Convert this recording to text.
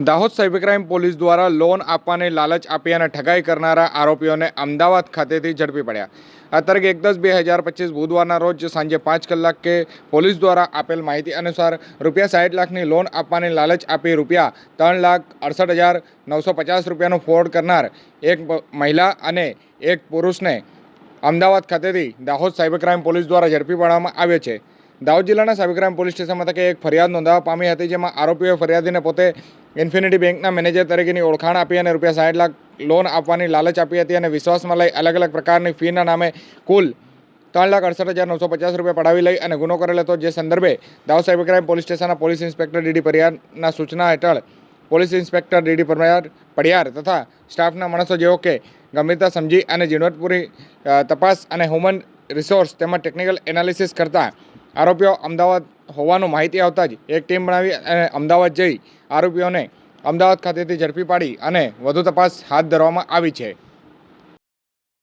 Dahod cyber police દ્વારા loan આપવાની લાલચ આપી અને ઠગાઈ કરનારા આરોપીઓને અમદાવાદ ખાતેથી ઝડપી પડ્યા. આ તારીખ એક દસ બે હજાર પચીસ બુધવારના રોજ સાંજે પાંચ કલાકે પોલીસ દ્વારા આપેલ માહિતી અનુસાર રૂપિયા સાઠ લાખની લોન આપવાની લાલચ આપી રૂપિયા ત્રણ લાખ અડસઠ હજાર નવસો પચાસ રૂપિયાનું ફ્રોડ કરનાર એક મહિલા અને એક પુરુષને અમદાવાદ ખાતેથી દાહોદ સાયબર પોલીસ દ્વારા ઝડપી પાડવામાં આવ્યો છે. દાહોદ જિલ્લાના સાયબર પોલીસ સ્ટેશન મથકે એક ફરિયાદ નોંધાવા પામી હતી, જેમાં આરોપીઓએ ફરિયાદીને પોતે ઇન્ફિનિટી બેંકના મેનેજર તરીકેની ઓળખાણ આપી અને રૂપિયા સાઠ લાખ લોન આપવાની લાલચ આપી હતી અને વિશ્વાસમાં લઈ અલગ અલગ પ્રકારની ફીના નામે કુલ ત્રણ લાખ અડસઠ હજાર નવસો પચાસ રૂપિયા પડાવી લઈ અને ગુનો કરેલો હતો, જે સંદર્ભે દાહોદ સાયબરક્રાઇમ પોલીસ સ્ટેશનના પોલીસ ઇન્સ્પેક્ટર ડીડી પરિયારના સૂચના હેઠળ police inspector D D Parmar Padiyar તથા સ્ટાફના માણસો જેઓ કે ગંભીરતા સમજી અને ઝીણવટપૂરી તપાસ અને હ્યુમન રિસોર્સ તેમજ ટેકનિકલ એનાલિસિસ કરતા આરોપીઓ અમદાવાદ હોવાનું માહિતી આવતા જ એક ટીમ બનાવી અને અમદાવાદ જઈ આરોપીઓને અમદાવાદ ખાતેથી ઝડપી પાડી અને વધુ તપાસ હાથ ધરવામાં આવી છે.